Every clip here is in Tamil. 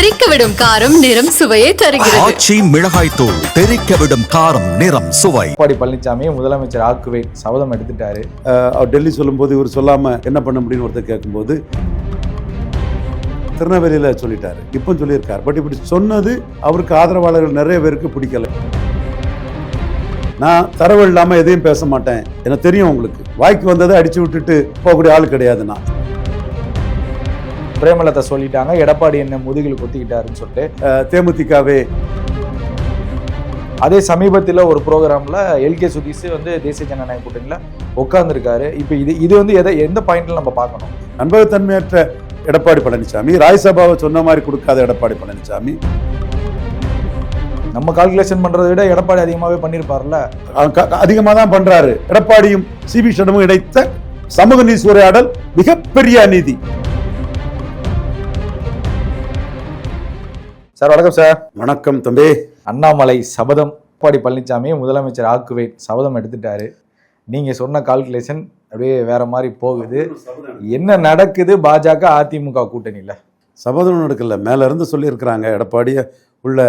தெறிக்க விடும் காரம் நிறம் சுவையை தருகிறது. ஆச்சி மிளகாய் தூள் தெறிக்க விடும் காரம் நிறம் சுவை. எடப்பாடி பழனிசாமி முதலமைச்சர் ஆக்குவேன் சபதம் எடுத்துட்டாரு. அவர் டெல்லி சொல்லும்போது இவர் சொல்லாம என்ன பண்ண முடியும்னு ஒருத்தர் கேட்கும்போது திருநெல்வேலியில சொல்லிட்டாரு. இப்போ சொல்லியிருக்காரு. பட் இப்படி சொன்னது அவருக்கு ஆதரவாளர்கள் நிறைய பேருக்கு பிடிக்கல. நான் தரவு இல்லாம எதையும் பேச மாட்டேன். எனக்கு தெரியும் உங்களுக்கு. வாய்க்கு வந்ததை அடிச்சு விட்டுட்டு போகக்கூடிய ஆள் கிடையாது நான். பிரேமலதா சொல்லிட்டாங்க. எடப்பாடி என்ன முதுகில் குத்திக்கிட்டாருன்னு சொல்லிட்டு தேமுதிகவே. அதே சமீபத்தில் ஒரு ப்ரோக்ராம்ல எல்கே சுதீஷ் வந்து தேசிய ஜனநாயக கூட்டணியில உட்கார்ந்துருக்காரு. இப்போ இது இது வந்து எதை எந்த பாயிண்ட்ல நம்ம பார்க்கணும்? நண்பகத்தன்மையற்ற எடப்பாடி பழனிசாமி ராஜ்சபாவை சொன்ன மாதிரி கொடுக்காத எடப்பாடி பழனிசாமி நம்ம கால்குலேஷன் பண்றதை விட எடப்பாடி அதிகமாகவே பண்ணியிருப்பார்ல அதிகமாக தான் பண்றாரு. எடப்பாடியும் சிபி ஷடமும் இணைத்த சமூக நீதி சூறையாடல் மிகப்பெரிய அநீதி சார் வணக்கம் சார். வணக்கம் தம்பி. அண்ணாமலை சபதம். எடப்பாடி பழனிசாமி முதலமைச்சர் ஆக்குவேன். சபதம் எடுத்துட்டாரு. நீங்க சொன்ன கால்குலேஷன் அப்படியே வேற மாதிரி போகுது. என்ன நடக்குது பாஜக அதிமுக கூட்டணியில? சபதம் நடக்கல மேல இருந்து சொல்லியிருக்கிறாங்க. எடப்பாடியை உள்ள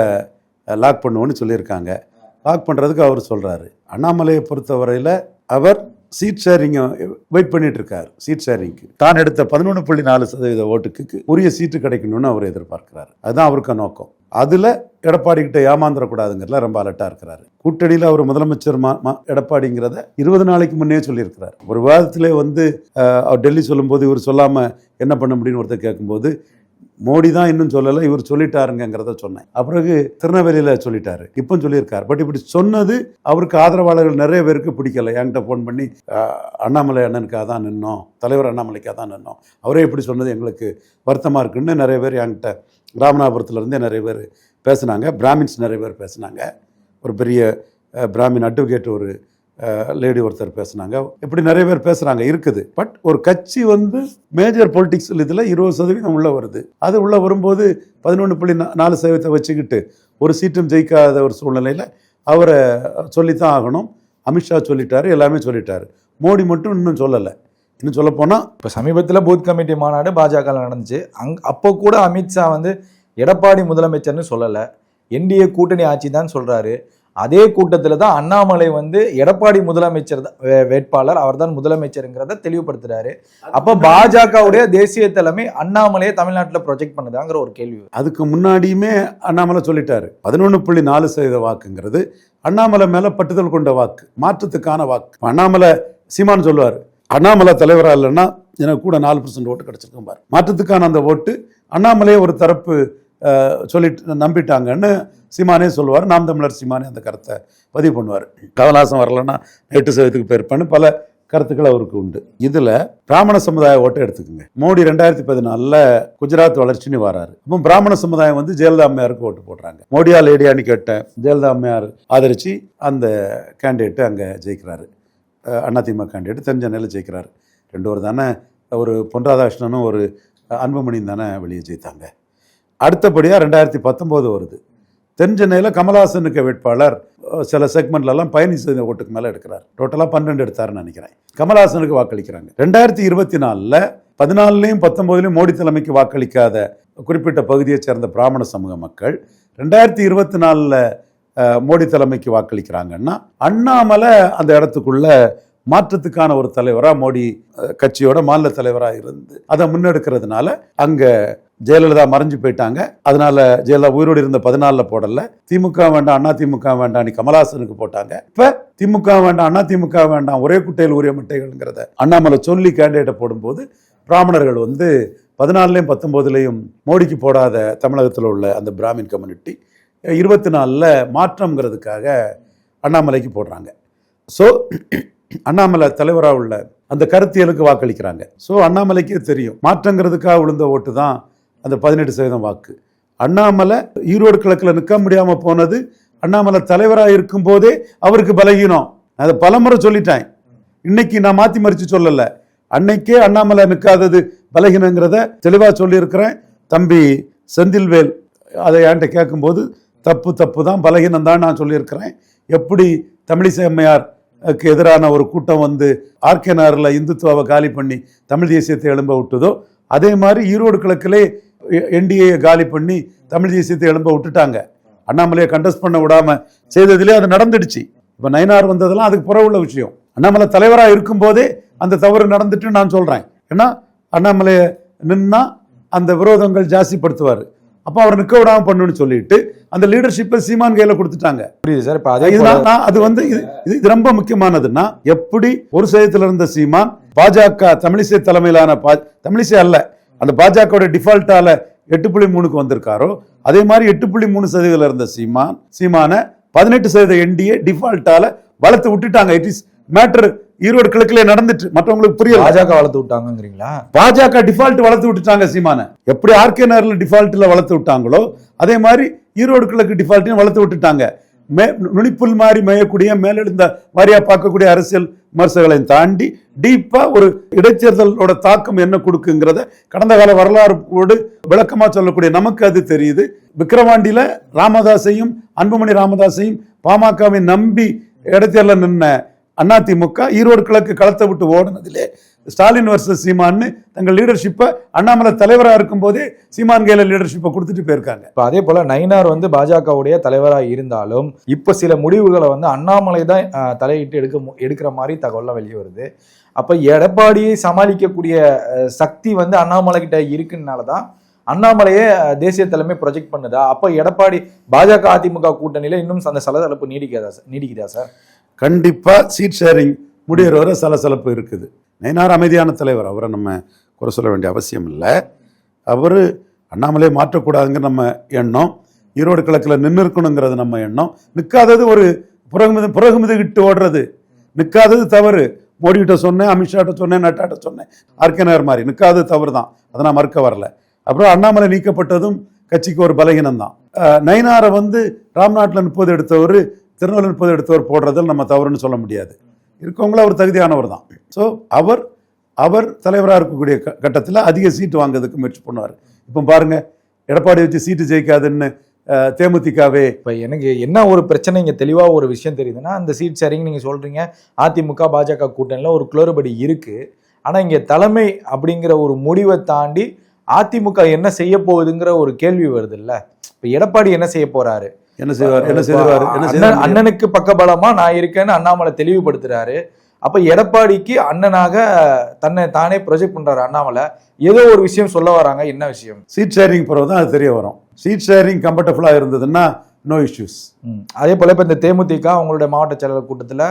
லாக் பண்ணுவோன்னு சொல்லியிருக்காங்க. லாக் பண்றதுக்கு அவர் சொல்றாரு. அண்ணாமலையை பொறுத்தவரையில அவர் சீட் ஷேரிங்கை வெயிட் பண்ணிட்டு இருக்கார் சீட் ஷேரிங்க்கு தான் எடுத்த பதினொன்று புள்ளி நாலு சதவீத ஓட்டுக்கு உரிய சீட்டு கிடைக்கணும்னு அவர் எதிர்பார்க்கிறார். அதுதான் அவருக்கு நோக்கம். அதுல எடப்பாடி கிட்ட ஏமாந்துடக்கூடாதுங்கிறதுல ரொம்ப அலர்ட்டா இருக்கிறாரு. கூட்டணியில் அவர் முதலமைச்சர் மா- மா- எடப்பாடிங்கிறத இருபது நாளைக்கு முன்னே சொல்லியிருக்கிறார். ஒரு விவாதத்திலே வந்து அவர் டெல்லி சொல்லும்போது இவர் சொல்லாம என்ன பண்ண முடியும்னு ஒருத்தர் கேட்கும்போது மோடி தான் இன்னும் சொல்லலை இவர் சொல்லிட்டாருங்கிறத சொன்னேன். அப்பிறகு திருநெல்வேலியில் சொல்லிட்டாரு. இப்போ சொல்லியிருக்காரு. பட் இப்படி சொன்னது அவருக்கு ஆதரவாளர்கள் நிறைய பேருக்கு பிடிக்கல. என்கிட்ட ஃபோன் பண்ணி அண்ணாமலை அண்ணனுக்காக தான் நின்னோம். தலைவர் அண்ணாமலைக்காக தான் நின்னோம். அவரே இப்படி சொன்னது எங்களுக்கு வருத்தமாக இருக்குன்னு நிறைய பேர் என்கிட்ட ராமநாதபுரத்துலேருந்தே நிறைய பேர் பேசுனாங்க. பிராமின்ஸ் நிறைய பேர் பேசுனாங்க. ஒரு பெரிய பிராமின் அட்வொகேட் ஒரு லேடி ஒருத்தர் பேசுனாங்க. இப்படி நிறைய பேர் பேசுகிறாங்க இருக்குது. பட் ஒரு கட்சி வந்து மேஜர் பொலிட்டிக்ஸ் இதில் இருபது சதவீதம் உள்ளே வருது. அது உள்ளே வரும்போது பதினொன்று புள்ளி நாலு சதவீதத்தை வச்சுக்கிட்டு ஒரு சீட்டும் ஜெயிக்காத ஒரு சூழ்நிலையில் அவரை சொல்லித்தான் ஆகணும். அமித்ஷா சொல்லிட்டாரு எல்லாமே சொல்லிட்டாரு. மோடி மட்டும் இன்னும் சொல்லலை. இன்னும் சொல்லப்போனால் இப்போ சமீபத்தில் பூத் கமிட்டி மாநாடு பாஜக நடந்துச்சு. அங் அப்போ கூட அமித்ஷா வந்து எடப்பாடி முதலமைச்சர்னு சொல்லலை. என்டிஏ கூட்டணி ஆட்சி தான் சொல்கிறாரு அதே கூட்டத்தில் தான் அண்ணாமலை வந்து எடப்பாடி முதலமைச்சர் தான் வேட்பாளர் அவர்தான் முதலமைச்சருங்கிறத தெளிவுபடுத்துறாரு. அப்போ பாஜகவுடைய தேசிய தலைமை அண்ணாமலையை தமிழ்நாட்டில் ப்ரொஜெக்ட் பண்ணுதாங்கிற ஒரு கேள்வி. அதுக்கு முன்னாடியுமே அண்ணாமலை சொல்லிட்டாரு. பதினொன்று புள்ளி நாலு சதவீத வாக்குங்கிறது அண்ணாமலை மேல பட்டுதல் கொண்ட வாக்கு மாற்றத்துக்கான வாக்கு. அண்ணாமலை சீமான் சொல்லுவார் அண்ணாமலை தலைவரா இல்லைன்னா எனக்கு கூட நாலு பர்சன்ட் ஓட்டு கிடைச்சிருக்கும் பாரு. மாற்றத்துக்கான அந்த ஓட்டு அண்ணாமலையே ஒரு தரப்பு சொல்லிட்டு நம்பிட்டாங்கன்னு சீமானே சொல்லுவார். நாம் தமிழர் சீமானே அந்த கருத்தை பதிவு பண்ணுவார். கமலஹாசன் வரலன்னா எட்டு சதவீதத்துக்கு போயிருப்பான்னு பல கருத்துக்கள் அவருக்கு உண்டு. இதில் பிராமண சமுதாய ஓட்டை எடுத்துக்கோங்க. மோடி ரெண்டாயிரத்தி பதினாலில் குஜராத் வளர்ச்சின்னு வராரு. அப்போ பிராமண சமுதாயம் வந்து ஜெயலலிதா அம்மையாருக்கு ஓட்டு போடுறாங்க. மோடியா லேடியான்னு கேட்டேன். ஜெயலலிதா அம்மையார் ஆதரித்து அந்த கேண்டிடேட்டு அங்கே ஜெயிக்கிறாரு. அஹ் அதிமுக கேண்டிடேட் தென் ஜெயிக்கிறாரு. ரெண்டு ஒரு தானே ஒரு பொன் ராதாகிருஷ்ணனும் ஒரு அன்புமணியும் தானே வெளியே ஜெயித்தாங்க. அடுத்தபடியாக ரெண்டாயிரத்தி பத்தொம்போது வருது. தென் சென்னையில் கமலஹாசனுக்கு வேட்பாளர் சில செக்மெண்ட்லலாம் பயணி செய்த ஓட்டுக்கு மேலே எடுக்கிறார். டோட்டலாக பன்னெண்டு எடுத்தாருன்னு நினைக்கிறேன். கமலஹாசனுக்கு வாக்களிக்கிறாங்க. ரெண்டாயிரத்தி இருபத்தி நாலில் பதினாலுலையும் பத்தொம்போதுலையும் மோடி தலைமைக்கு வாக்களிக்காத குறிப்பிட்ட பகுதியைச் சேர்ந்த பிராமண சமூக மக்கள் ரெண்டாயிரத்தி இருபத்தி நாலில் மோடி தலைமைக்கு வாக்களிக்கிறாங்கன்னா அண்ணாமலை அந்த இடத்துக்குள்ள மாற்றத்துக்கான ஒரு தலைவராக மோடி கட்சியோட மாநில தலைவராக இருந்து. அதை முன்னெடுக்கிறதுனால அங்கே ஜெயலலிதா மறைஞ்சு போயிட்டாங்க. அதனால ஜெயலலிதா உயிரோடு இருந்த பதினாலில் போடல. திமுக வேண்டாம் அண்ணா திமுக வேண்டாம் நீ கமலஹாசனுக்கு போட்டாங்க. இப்போ திமுக வேண்டாம் அண்ணா திமுக வேண்டாம் ஒரே குட்டையில் உரிய முட்டைகள்ங்கிறத அண்ணாமலை சொல்லி கேண்டிடேட்டை போடும்போது பிராமணர்கள் வந்து பதினாலுலையும் பத்தொம்போதுலேயும் மோடிக்கு போடாத தமிழகத்தில் உள்ள அந்த பிராமின் கம்யூனிட்டி இருபத்தி நாலில் மாற்றம்ங்கிறதுக்காக அண்ணாமலைக்கு போடுறாங்க. ஸோ அண்ணாமலை தலைவராக உள்ள அந்த கருத்தியலுக்கு வாக்களிக்கிறாங்க. ஸோ அண்ணாமலைக்கே தெரியும். மாற்றங்கிறதுக்காக விழுந்த ஓட்டு தான் அந்த பதினெட்டு சதவீதம் வாக்கு. அண்ணாமலை ஈரோடு கிழக்கில் நிற்க முடியாமல் போனது அண்ணாமலை தலைவராக இருக்கும்போதே அவருக்கு பலகீனம். அதை பலமுறை சொல்லிட்டேன். இன்னைக்கு நான் மாற்றி மறித்து சொல்லலை. அன்னைக்கே அண்ணாமலை நிற்காதது பலகீனங்கிறத தெளிவாக சொல்லியிருக்கிறேன். தம்பி செந்தில்வேல் அதை என்கிட்ட கேட்கும்போது தப்பு தப்பு தான் பலகீனம் தான் நான் சொல்லியிருக்கிறேன். எப்படி தமிழிசை அம்மையார் எதிரான ஒரு கூட்டம் வந்து ஆர்கேனாரில் இந்துத்துவாவை காலி பண்ணி தமிழ் தேசியத்தை எழும்ப விட்டதோ அதே மாதிரி ஈரோடு கிழக்கிலே என்டிஏ காலி பண்ணி தமிழ் தேசியத்தை எழும்ப விட்டுட்டாங்க. அண்ணாமலையை கண்டஸ்ட் பண்ண விடாமல் செய்ததிலே அது நடந்துடுச்சு. இப்போ நயனார் வந்ததெல்லாம் அதுக்கு புற உள்ள விஷயம். அண்ணாமலை தலைவராக இருக்கும்போதே அந்த தவறு நடந்துட்டு நான் சொல்கிறேன் ஏன்னா அண்ணாமலையை நின்னா அந்த விரோதங்கள் ஜாஸ்திப்படுத்துவார். அப்போ அவர் நிற்க விடாமல் பண்ணுன்னு சொல்லிட்டு அந்த லீடர்ஷிப்பை சீமான் கையில கொடுத்துட்டாங்க. புரியுது சார். இப்ப அதே அது வந்து இது இது- ரொம்ப முக்கியமானதுன்னா எப்படி ஒரு சதயத்தில் இருந்த சீமான் பாஜக தமிழிசை தலைமையிலான பா- தமிழிசை அல்ல அந்த பாஜகவோட டிஃபால்ட்டால எட்டு புள்ளி மூணுக்கு வந்திருக்காரோ அதே மாதிரி எட்டு புள்ளி மூணு சதவீதத்தில் இருந்த சீமான் சீமான பதினெட்டு சதவீத என்டிஏ டிஃபால்ட்டால வளர்த்து விட்டுட்டாங்க. இட் இஸ் மேட்டர் ஈரோடு கிழக்குல நடந்துட்டு மற்றவங்களுக்கு புரியல. பாஜக வளர்த்து விட்டாங்கங்கிறீங்களா? பாஜக டிஃபால்ட் வளர்த்து விட்டுட்டாங்க சீமான. எப்படி ஆர்கே நகர்ல டிஃபால்ட்ல வளர்த்து விட்டாங்களோ அதே மாதிரி ஈரோடு கிழக்கு டிஃபால்ட்டையும் வளர்த்து விட்டுட்டாங்க. மே நுனிப்புல் மாதிரி மேயக்கூடிய மேலெழுந்த மாதிரியா பார்க்கக்கூடிய அரசியல் விமர்சகங்களையும் தாண்டி டீப்பாக ஒரு இடைத்தேர்தலோட தாக்கம் என்ன கொடுக்குங்கிறத கடந்த கால வரலாறு விளக்கமாக சொல்லக்கூடிய நமக்கு அது தெரியுது. விக்கிரவாண்டியில் ராமதாஸையும் அன்புமணி ராமதாஸையும் பாமகவை நம்பி இடைத்தேர்தல நின்ன அதிமுக ஈரோடு கிழக்கு களத்தை விட்டு ஓடுனதிலே ஸ்டாலின் வர்சஸ் சீமான்னு தங்கள் லீடர்ஷிப்பை அண்ணாமலை தலைவராக இருக்கும்போதே சீமான் கையில லீடர்ஷிப்பை கொடுத்துட்டு போயிருக்காங்க. இப்ப அதே போல நயினார் வந்து பாஜகவுடைய தலைவராக இருந்தாலும் இப்ப சில முடிவுகளை வந்து அண்ணாமலை தான் தலையிட்டு எடுக்க எடுக்கிற மாதிரி தகவல்லாம் வெளியே வருது. அப்ப எடப்பாடியை சமாளிக்கக்கூடிய சக்தி வந்து அண்ணாமலை கிட்ட இருக்குனால தான் அண்ணாமலையே தேசிய தலைமை ப்ரொஜெக்ட் பண்ணுதா? அப்ப எடப்பாடி பாஜக அதிமுக கூட்டணியில இன்னும் அந்த சலசலப்பு நீடிக்காதா சார் நீடிக்குதா சார்? கண்டிப்பா சீட் ஷேரிங் முடிகிற வரை சலசலப்பு இருக்குது. நயினார் அமைதியான தலைவர். அவரை நம்ம குறை சொல்ல வேண்டிய அவசியம் இல்லை. அவர் அண்ணாமலையை மாற்றக்கூடாதுங்கிற நம்ம எண்ணம் ஈரோடு கிழக்கில் நின்று இருக்கணுங்கிறது நம்ம எண்ணம். நிற்காதது ஒரு புறகுமிது புறகுமிதுகிட்டு ஓடுறது. நிற்காதது தவறு. மோடிகிட்ட சொன்னேன் அமித்ஷாட்ட சொன்னேன் நட்டாட்ட சொன்னேன். ஆர்கே நகர் மாதிரி நிற்காதது தவறு தான். அதை நான் மறுக்க வரல. அப்புறம் அண்ணாமலை நீக்கப்பட்டதும் கட்சிக்கு ஒரு பலகீனம் தான். நயினாரை வந்து ராம்நாட்டில் முப்பது எடுத்தவர் திருநெல்வேலி முப்பது எடுத்தவர் போடுறதில் நம்ம தவறுன்னு சொல்ல முடியாது. இருக்கவங்களும் அவர் தகுதியானவர் தான். ஸோ அவர் அவர் தலைவராக இருக்கக்கூடிய க கட்டத்தில் அதிக சீட்டு வாங்குறதுக்கு முயற்சி பண்ணுவார். இப்போ பாருங்க எடப்பாடி வச்சு சீட்டு ஜெயிக்காதுன்னு தேமுதிகவே இப்போ எனக்கு என்ன ஒரு பிரச்சனை இங்கே தெளிவாக ஒரு விஷயம் தெரியுதுன்னா அந்த சீட் சரிங்க நீங்கள் சொல்கிறீங்க அதிமுக பாஜக கூட்டணியில் ஒரு குளறுபடி இருக்குது ஆனால் இங்கே தலைமை அப்படிங்கிற ஒரு முடிவை தாண்டி அதிமுக என்ன செய்ய போகுதுங்கிற ஒரு கேள்வி வருது இல்லை இப்போ எடப்பாடி என்ன செய்ய போகிறாரு என்ன செய்வார்? என்ன செய்வார்? என்ன அண்ணனுக்கு பக்கபலமா நான் இருக்கேன்னு அண்ணாமலை தெளிவுபடுத்துறாரு. அப்ப எடப்பாடிக்கு அண்ணனாக தன்னை தானே ப்ரொஜெக்ட் பண்றாரு அண்ணாமலை. ஏதோ ஒரு விஷயம் சொல்ல வராங்க. என்ன விஷயம்? சீட் ஷேரிங் பிறகு தான் அது தெரிய வரும். சீட் ஷேரிங் கம்ஃபர்டபுளாக இருந்ததுன்னா நோ இஷ்யூஸ். அதே போல இப்ப இந்த தேமுதிக அவங்களுடைய மாவட்ட செயலாளர் கூட்டத்துல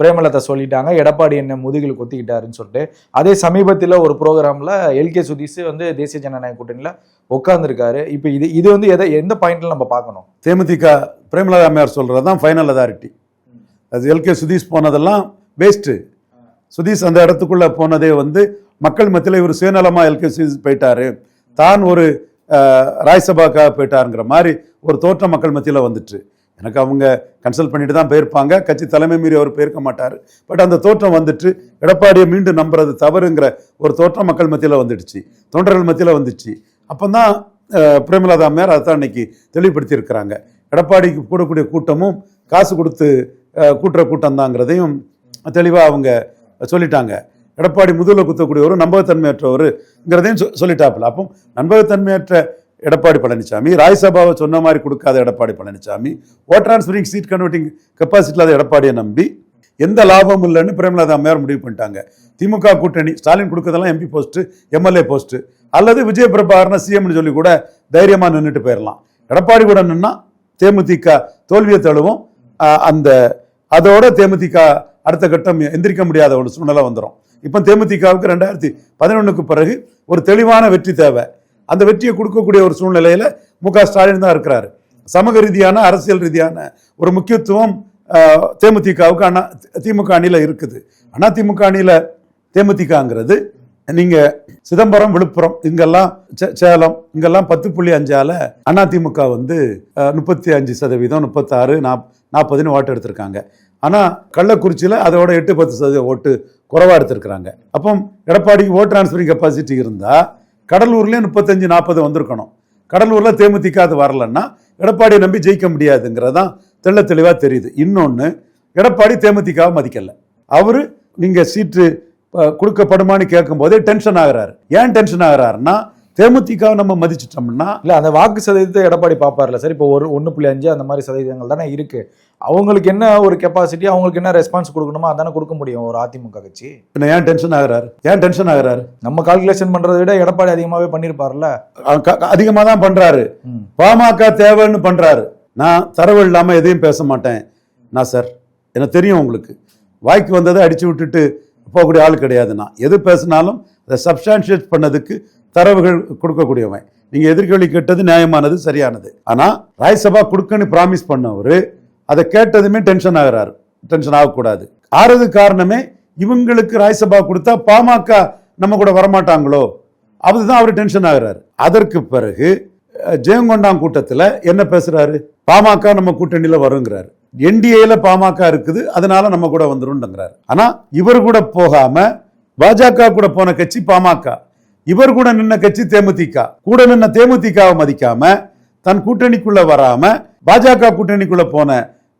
பிரேமலதா சொல்லிட்டாங்க. எடப்பாடி என்ன முதுகில் கொத்திக்கிட்டாருன்னு சொல்லிட்டு. அதே சமீபத்தில் ஒரு ப்ரோக்ராமில் எல்கே சுதீஷ் வந்து தேசிய ஜனநாயக கூட்டணியில் உட்காந்துருக்காரு இப்போ இது இது வந்து எதை எந்த பாயிண்ட்ல நம்ம பார்க்கணும்? தேமுதிக பிரேமலதா அம்மையார் சொல்கிறது தான் ஃபைனல் அதாரிட்டி அது எல்கே சுதீஷ் போனதெல்லாம் வேஸ்ட்டு சுதீஷ் அந்த இடத்துக்குள்ளே போனதே வந்து மக்கள் மத்தியில் இவர் சுயநலமாக எல்கே சுதீஷ் போயிட்டாரு. தான் ஒரு ராஜ்சபாக்காக போயிட்டாருங்கிற மாதிரி ஒரு தோற்றம் மக்கள் மத்தியில் வந்துட்டு எனக்கு அவங்க கன்சல்ட் பண்ணிட்டு தான் போயிருப்பாங்க. கட்சி தலைமை மீறி அவர் போயிருக்க மாட்டார். பட் அந்த தோற்றம் வந்துட்டு எடப்பாடியை மீண்டும் நம்புறது தவறுங்கிற ஒரு தோற்றம் மக்கள் மத்தியில் வந்துடுச்சு. தொண்டர்கள் மத்தியில் வந்துச்சு. அப்போ தான் பிரேமலதா மேர் அதை தான் இன்னைக்கு தெளிவுபடுத்தியிருக்கிறாங்க. எடப்பாடிக்கு கூடக்கூடிய கூட்டமும் காசு கொடுத்து கூட்டுற கூட்டம் தாங்கிறதையும் தெளிவாக அவங்க சொல்லிட்டாங்க. எடப்பாடி முதுகில் குத்தக்கூடியவர் நம்பகத்தன்மையற்றவருங்கிறதையும் சொ- சொல்லிட்டாப்புல. அப்போ நம்பகத்தன்மையற்ற எடப்பாடி பழனிசாமி. ராஜ்யசபாவை சொன்ன மாதிரி கொடுக்காத Edappadi Palaniswami. Vote transferring seat converting capacity இல்லாத எடப்பாடியை நம்பி எந்த லாபமும் இல்லைன்னு பிரேமலாதா அம்மையார் முடிவு பண்ணிட்டாங்க. திமுக கூட்டணி ஸ்டாலின் கொடுக்கறதெல்லாம் எம்பி போஸ்ட்டு எம்எல்ஏ போஸ்ட்டு அல்லது விஜய் பிரபாகரனை சிஎம்னு சொல்லி கூட தைரியமாக நின்றுட்டு போயிடலாம் எடப்பாடி கூட நின்னா தேமுதிக தோல்வியை தழுவும். அந்த அதோட தேமுதிக அடுத்த கட்டம் எந்திரிக்க முடியாத ஒரு சூழ்நிலை வந்துடும் இப்போ தேமுதிகவுக்கு ரெண்டாயிரத்தி பதினொன்றுக்கு பிறகு ஒரு தெளிவான வெற்றி தேவை. அந்த வெற்றியை கொடுக்கக்கூடிய ஒரு சூழ்நிலையில் மு க ஸ்டாலின் தான் இருக்கிறாரு. சமூக ரீதியான அரசியல் ரீதியான ஒரு முக்கியத்துவம் தேமுதிகவுக்கு அண்ணா திமுக அணியில் இருக்குது. அண்ணா திமுக அணியில் தேமுதிகங்கிறது நீங்கள் சிதம்பரம் விழுப்புரம் இங்கெல்லாம் சே- சேலம் இங்கெல்லாம் பத்து புள்ளி அஞ்சால அதிமுக வந்து முப்பத்தி அஞ்சு சதவீதம் முப்பத்தாறு நாப் நாற்பதுன்னு ஓட்டு எடுத்திருக்காங்க. ஆனால் கள்ளக்குறிச்சியில் அதோட எட்டு பத்து சதவீதம் ஓட்டு குறைவா எடுத்திருக்கிறாங்க. அப்போ எடப்பாடிக்கு ஓட் டிரான்ஸ்ஃபரிங் கெப்பாசிட்டி இருந்தால் கடலூர்லேயும் முப்பத்தஞ்சு நாற்பது வந்திருக்கணும். கடலூரில் தேமுதிக அது வரலன்னா எடப்பாடியை நம்பி ஜெயிக்க முடியாதுங்கிறதான் தெள்ள தெளிவாக தெரியுது. இன்னொன்று எடப்பாடி தேமுதிகாவை மதிக்கலை. அவர் நீங்கள் சீட்டு கொடுக்கப்படுமான்னு கேட்கும்போதே டென்ஷன் ஆகிறாரு. ஏன் டென்ஷன் ஆகிறாருன்னா தேமுதிகவை நம்ம மதிச்சிட்டோம்னா இல்ல அந்த வாக்கு சதவீதத்தை எடப்பாடி பாப்பார்ல. சார் இப்போ ஒரு ஒன்று புள்ளி அஞ்சு அந்த மாதிரி சதவீதங்கள் தானே இருக்கு. அவங்களுக்கு என்ன ஒரு கெப்பாசிட்டி அவங்களுக்கு என்ன ரெஸ்பான்ஸ் கொடுக்கணுமோ அதானே கொடுக்க முடியும் ஒரு அதிமுக கட்சி. பின்ன ஏன் டென்ஷன் ஆகுறாரு? ஏன் டென்ஷன் ஆகுறாரு? நம்ம கால்குலேஷன் பண்றதை விட எடப்பாடி அதிகமாவே பண்ணிருப்பார்ல அதிகமாக தான் பண்றாரு. ம். பாமக தேவைன்னு பண்றாரு. நான் தரவு இல்லாம எதையும் பேச மாட்டேன். நான் சார் எனக்கு தெரியும் உங்களுக்கு? வாய்க்கு வந்ததை அடிச்சு விட்டுட்டு போகக்கூடிய ஆள் கிடையாது நான். எது பேசினாலும் அதை சப்ஸ்டான்ஷியேட் பண்ணதுக்கு தரவுகள் கொடுக்கக்கூடியவன். நீங்க எதிர்கேள்வி கேட்டது நியாயமானது சரியானது. ஆனா ராஜ்சபா கொடுக்கன்னு ப்ராமிஸ் பண்ணவர் அதை கேட்டதுமே டென்ஷன் ஆகுறாரு. டென்ஷன் ஆகக்கூடாது. ஆறது காரணமே இவங்களுக்கு ராஜ்சபா கொடுத்தா பாமக நம்ம கூட வரமாட்டாங்களோ? அதுதான் அவர் டென்ஷன் ஆகிறாரு. அதற்கு பிறகு ஜெயங்கொண்டாம் கூட்டத்தில் என்ன பேசுறாரு? பாமக நம்ம கூட்டணியில் வருங்கிறாரு. என்டிஏல பாமக இருக்குது அதனால நம்ம கூட வந்துரும்ங்கிறாரு. ஆனா இவர் கூட போகாம பாஜக கூட போன கட்சி பாமக. இவர் கூட நின்ன கட்சி தேமுதிக. கூட நின்ன தேமுதிகவை மதிக்காம தன் கூட்டணிக்குள்ள வராம பாஜக கூட்டணிக்குள்ள போன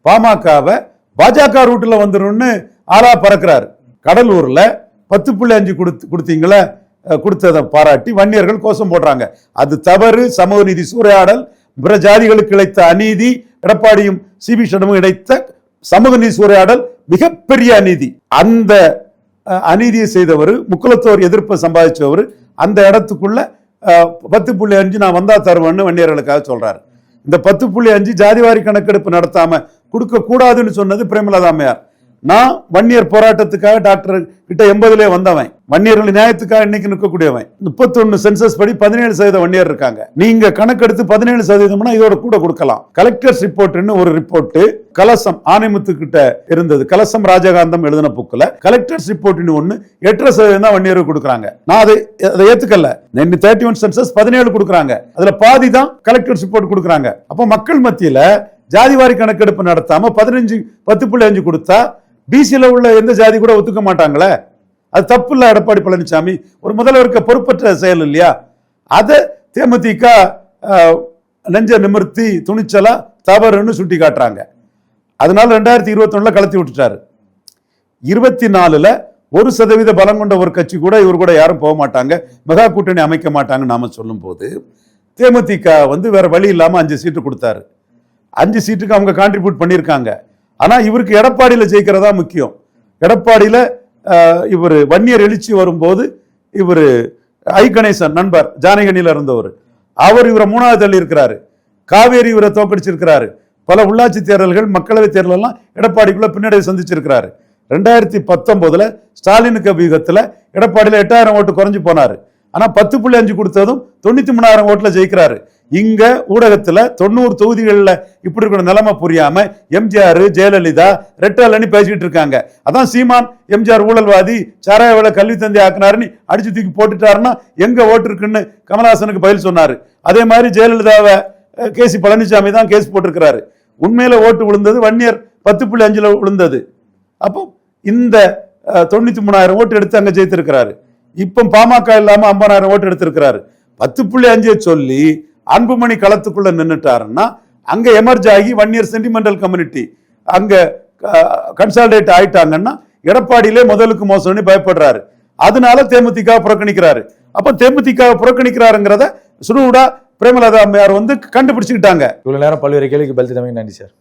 பாமகவை பாஜக ரூட்ல வந்துரும்னு ஆளா பறக்கிறார். கடலூர்ல பத்து புள்ளி அஞ்சு கொடுத்து கொடுத்தீங்களே கொடுத்ததை பாராட்டி வன்னியர்கள் கோஷம் போடுறாங்க. அது தவறு. சமூக நீதி சூறையாடல் பிற ஜாதிகளுக்கு இழைத்த அநீதி எடப்பாடியும் சிபி சடமும் இழைத்த சமூக நீதி சூறையாடல் மிகப்பெரிய அநீதி. அந்த அநீதியை செய்தவர் முக்குலத்தோர் எதிர்ப்பை சம்பாதிச்சவர் அந்த இடத்துக்குள்ள பத்து புள்ளி அஞ்சு நான் வந்தா தருவேன்னு வன்னியர்களுக்காக சொல்றாரு. இந்த பத்து புள்ளி அஞ்சு ஜாதிவாரி கணக்கெடுப்பு நடத்தாம கொடுக்க கூடாதுன்னு சொன்னது பிரேமலதாமையார் நான் வன்னியர் போராட்டத்துக்காக டாக்டர் கிட்ட எண்பதுலே வந்தவன். வன்னியர்கள் நியாயத்துக்காக இன்னைக்கு நிற்கக்கூடியவன். முப்பத்தொன்னு சென்சஸ் படி பதினேழு சதவீத வன்னியர் இருக்காங்க. நீங்க கணக்கெடுத்து பதினேழு சதவீதம்னா இதோட கூட கொடுக்கலாம். கலெக்டர்ஸ் ரிப்போர்ட்னு ஒரு ரிப்போர்ட் கலசம் ஆனைமுத்து கிட்ட இருந்தது. கலசம் ராஜகாந்தம் எழுதின புக்கில். கலெக்டர்ஸ் ரிப்போர்ட்னு ஒண்ணு எட்டரை சதவீதம் தான் வன்னியருக்கு கொடுக்குறாங்க. நான் அதை அதை ஏத்துக்கல. தேர்ட்டி ஒன் சென்சஸ் பதினேழு கொடுக்குறாங்க. அதுல பாதி தான் கலெக்டர்ஸ் ரிப்போர்ட் கொடுக்குறாங்க. அப்போ மக்கள் மத்தியில ஜாதிவாரி கணக்கெடுப்பு நடத்தாம பதினஞ்சு பத்து புள்ளி அஞ்சு கொடுத்தா பிசியில் உள்ள எந்த ஜாதி கூட ஒத்துக்க மாட்டாங்களே? அது தப்பு இல்லை எடப்பாடி பழனிசாமி. ஒரு முதல்வருக்கு பொறுப்பற்ற செயல் இல்லையா? அதை தேமுதிக நெஞ்ச நிமிர்த்தி துணிச்சலா தவறுன்னு சுட்டி காட்டுறாங்க அதனால ரெண்டாயிரத்தி இருபத்தி கலத்தி விட்டுட்டாரு. இருபத்தி நாலுல ஒரு சதவீத பலம் கொண்ட ஒரு கட்சி கூட இவர் கூட யாரும் போக மாட்டாங்க. மெகா கூட்டணி அமைக்க மாட்டாங்கன்னு நாம சொல்லும் போது தேமுதிக வந்து வேற வழி இல்லாம அஞ்சு சீட்டு கொடுத்தாரு. அஞ்சு சீட்டுக்கு அவங்க கான்ட்ரிபியூட் பண்ணியிருக்காங்க. ஆனா இவருக்கு எடப்பாடியில ஜெயிக்கிறதா முக்கியம். எடப்பாடியில இவர் வன்னியர் எழுச்சி வரும்போது இவர் ஐ கணேசன் நண்பர் ஜானகனில இருந்தவர். அவர் இவரை மூணாவது தள்ளி இருக்கிறாரு. காவேரி இவரை தோக்கடிச்சிருக்கிறாரு. பல உள்ளாட்சி தேர்தல்கள் மக்களவை தேர்தல் எல்லாம் எடப்பாடிக்குள்ள பின்னடைவு சந்திச்சிருக்கிறாரு. ரெண்டாயிரத்தி பத்தொன்பதுல ஸ்டாலினுக்கு வியூகத்துல எடப்பாடியில எட்டாயிரம் ஓட்டு குறைஞ்சு போனாரு. ஆனால் பத்து புள்ளி அஞ்சு கொடுத்ததும் தொண்ணூத்தி மூணாயிரம் ஓட்டில் ஜெயிக்கிறாரு. இங்க ஊடகத்தில் தொண்ணூறு தொகுதிகளில் இப்படி இருக்கிற நிலைமை புரியாம எம்ஜிஆர் ஜெயலலிதா ரெட்டாலன்னு பேசிக்கிட்டு இருக்காங்க. அதான் சீமான் எம்ஜிஆர் ஊழல்வாதி சாராய வேலை கல்வி தந்தை ஆக்குனாருன்னு அடிச்சு தூக்கி போட்டுட்டாருன்னா எங்க ஓட்டு இருக்குன்னு கமலஹாசனுக்கு பதில் சொன்னாரு. அதே மாதிரி ஜெயலலிதாவை கேசி பழனிசாமி தான் கேஸ் போட்டிருக்கிறாரு. உண்மையில ஓட்டு விழுந்தது வன்னியர் பத்து புள்ளி அஞ்சுல விழுந்தது. அப்போ இந்த தொண்ணூற்றி தொண்ணூத்தி மூணாயிரம் ஓட்டு எடுத்து அங்க ஜெயித்திருக்கிறாரு. இப்போ பாமக இல்லாம ஐம்பதாயிரம் ஓட்டு எடுத்திருக்கிறாரு. பத்து புள்ளி அஞ்சே சொல்லி அன்புமணி களத்துக்குள்ள நின்றுட்டாருன்னா அங்க எமர்ஜ் ஆகி வன்னியர் சென்டிமெண்டல் கம்யூனிட்டி அங்க கன்சால்டேட் ஆயிட்டாங்கன்னா எடப்பாடியிலே முதலுக்கு மோசம்னு பயப்படுறாரு. அதனால தேமுதிக புறக்கணிக்கிறாரு. அப்ப தேமுதிக புறக்கணிக்கிறாருங்கிறத சுடுவுடா பிரேமலதா அம்மையார் வந்து கண்டுபிடிச்சுக்கிட்டாங்க. இவ்வளவு நேரம் பல்வேறு கேள்விக்கு பதில் தமிழ் நன்றி சார்.